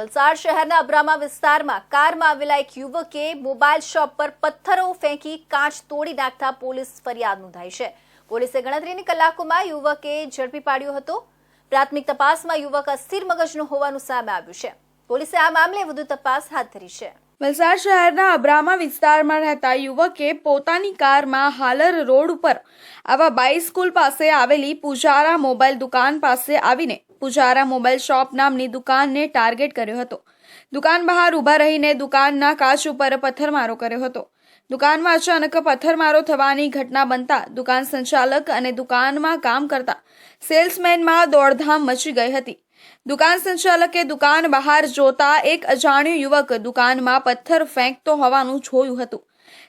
વલસાડ શહેરના અબ્રામા વિસ્તારમાં કારમાં આવેલા એક યુવકે મોબાઈલ શોપ પર પથ્થરો ફેંકી કાચ તોડી નાખતા પોલીસ ફરિયાદ નોંધાઈ છે. પોલીસે ગણતરીની કલાકોમાં યુવકે ઝડપી પાડ્યો હતો. પ્રાથમિક તપાસમાં યુવક અસ્થિર મગજનો હોવાનું સામે આવ્યું છે. પોલીસે આ મામલે વધુ તપાસ હાથ ધરી છે. વલસાડ શહેરના અબ્રામા વિસ્તારમાં રહેતા યુવકે પોતાની કારમાં હાલર રોડ ઉપર આવા બાઈ સ્કૂલ પાસે આવેલી પુજારા મોબાઈલ દુકાન પાસે આવીને પુજારા મોબાઈલ શોપ નામની દુકાનને ટાર્ગેટ કર્યો હતો. દુકાન બહાર ઊભા રહીને દુકાનના કાચ ઉપર પથ્થરમારો કર્યો હતો. દુકાનમાં અચાનક પથ્થરમારો થવાની ઘટના બનતા દુકાન સંચાલક અને દુકાનમાં કામ કરતા સેલ્સમેનમાં દોડધામ મચી ગઈ હતી. દુકાન સંચાલકે દુકાન બહાર જોતા એક અજાણ્યો યુવક દુકાનમાં પથ્થર ફેંકતો હોવાનું જોયું હતું.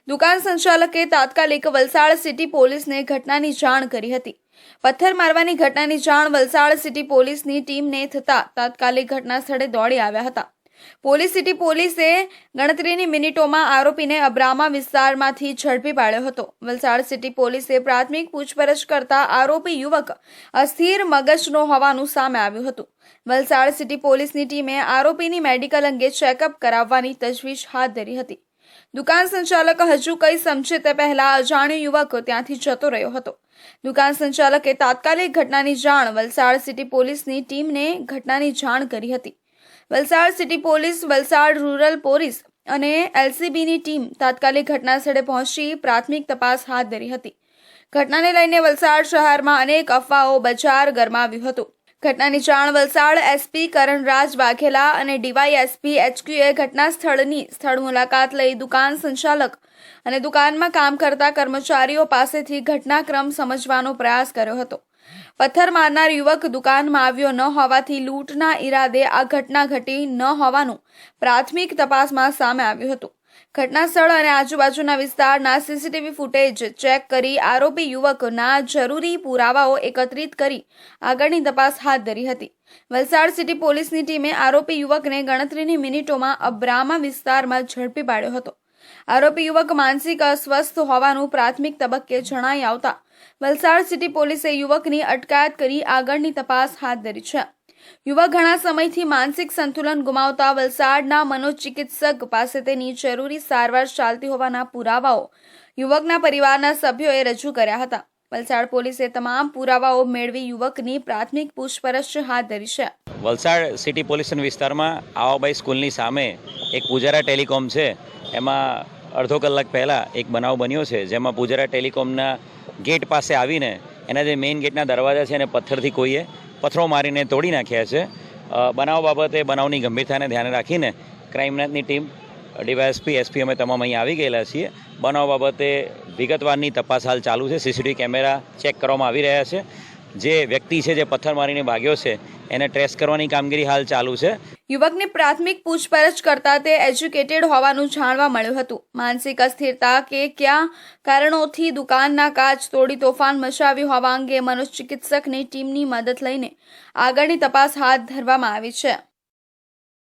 દુકાન સંચાલકે તાત્કાલિક વલસાડ સિટી પોલીસને ઘટનાની જાણ કરી હતી. પથ્થર મારવાની ઘટનાની જાણ વલસાડ સિટી પોલીસની ટીમને થતા તાત્કાલિક ઘટના સ્થળે દોડી આવ્યા હતા. પોલીસ સિટી પોલીસે ગણતરીની મિનિટોમાં આરોપીને અબ્રામા વિસ્તારમાંથી ઝડપી પાડ્યો હતો. વલસાડ સિટી પોલીસે પ્રાથમિક પૂછપરછ કરતા આરોપી યુવક અસ્થિર મગજનો હોવાનું સામે આવ્યું હતું. વલસાડ સિટી પોલીસની ટીમે આરોપીની મેડિકલ અંગે ચેકઅપ કરાવવાની તજવીજ હાથ ધરી હતી. દુકાન સંચાલક હજુ કંઈ સમજે તે પહેલા અજાણ્યો યુવક ત્યાંથી જતો રહ્યો હતો. દુકાન સંચાલકે તાત્કાલિક ઘટનાની જાણ વલસાડ સિટી પોલીસની ટીમને ઘટનાની જાણ કરી હતી. Valsad city police, Valsad rural police અને એલસીબીની ટીમ તાત્કાલિક ઘટના સ્થળે પહોંચી પ્રાથમિક તપાસ હાથ ધરી હતી. ઘટનાને લઈને વલસાડ શહેરમાં અનેક અફવાઓ, બજાર ગરમાવ્યું હતું. ઘટનાની જાણ વલસાડ એસપી કરણરાજ વાઘેલા અને ડીવાયએસપી એચક્યુએ ઘટના સ્થળની સ્થળ મુલાકાત લઈ દુકાન સંચાલક અને દુકાનમાં કામ કરતા કર્મચારીઓ પાસેથી ઘટનાક્રમ સમજવાનો પ્રયાસ કર્યો હતો. પથ્થર મારનાર યુવક દુકાનમાં આવ્યો ન હોવાથી લૂંટના ઈરાદે આ ઘટના ઘટી ન હોવાનું પ્રાથમિક તપાસમાં સામે આવ્યું હતું. ઘટના સ્થળ અને આજુબાજુના વિસ્તારના સીસીટીવી ફૂટેજ ચેક કરી આરોપી યુવકના જરૂરી પુરાવાઓ એકત્રિત કરી આગળની તપાસ હાથ ધરી હતી. વલસાડ સિટી પોલીસની ટીમે આરોપી યુવકને ગણતરીની મિનિટોમાં અબ્રામા વિસ્તારમાં ઝડપી પાડ્યો હતો. આરોપી યુવક માનસિક અસ્વસ્થ હોવાનું પ્રાથમિક તબક્કે જણાઈ આવતા વલસાડ સિટી પોલીસે યુવકની અટકાયત કરી આગળની તપાસ હાથ ધરી છે. યુવક ઘણા સમયથી માનસિક સંતુલન ગુમાવતા વલસાડના મનોચિકિત્સક પાસે તેની જરૂરી સારવાર ચાલતી હોવાના પુરાવાઓ યુવકના પરિવારના સભ્યોએ રજૂ કર્યા હતા. વલસાડ પોલીસે તમામ પુરાવાઓ મેળવી યુવકની પ્રાથમિક પૂછપરછ હાથ ધરી છે. વલસાડ સિટી પોલીસ વિસ્તારમાં આવાબાઈ સ્કૂલની સામે એક પૂજારા ટેલિકોમ છે. એમાં અડધો કલાક પહેલાં એક બનાવ બન્યો છે, જેમાં પૂજારા ટેલિકોમના ગેટ પાસે આવીને એના જે મેઇન ગેટના દરવાજા છે એને પથ્થરથી કોઈએ પથ્થરો મારીને તોડી નાખ્યા છે. બનાવ બાબતે બનાવની ગંભીરતાને ધ્યાને રાખીને ક્રાઇમની ટીમ, ડીવાયએસપી, એસપી અમે તમામ અહીં આવી ગયેલા છીએ. બનાવ બાબતે વિગતવારની તપાસ હાલ ચાલુ છે. સીસીટીવી કેમેરા ચેક કરવામાં આવી રહ્યા છે. જે વ્યક્તિ છે, જે પથ્થર મારીને ભાગ્યો છે એને ટ્રેસ કરવાની કામગીરી હાલ ચાલુ છે. યુવકની પ્રાથમિક પૂછપરછ કરતા તે એજ્યુકેટેડ હોવાનું જાણવા મળ્યું હતું. માનસિક અસ્થિરતા કે કયા કારણોથી દુકાનના કાચ તોડી તોફાન મચાવ્યું હોવા અંગે મનોચિકિત્સકની ટીમની મદદ લઈને આગળની તપાસ હાથ ધરવામાં આવી છે.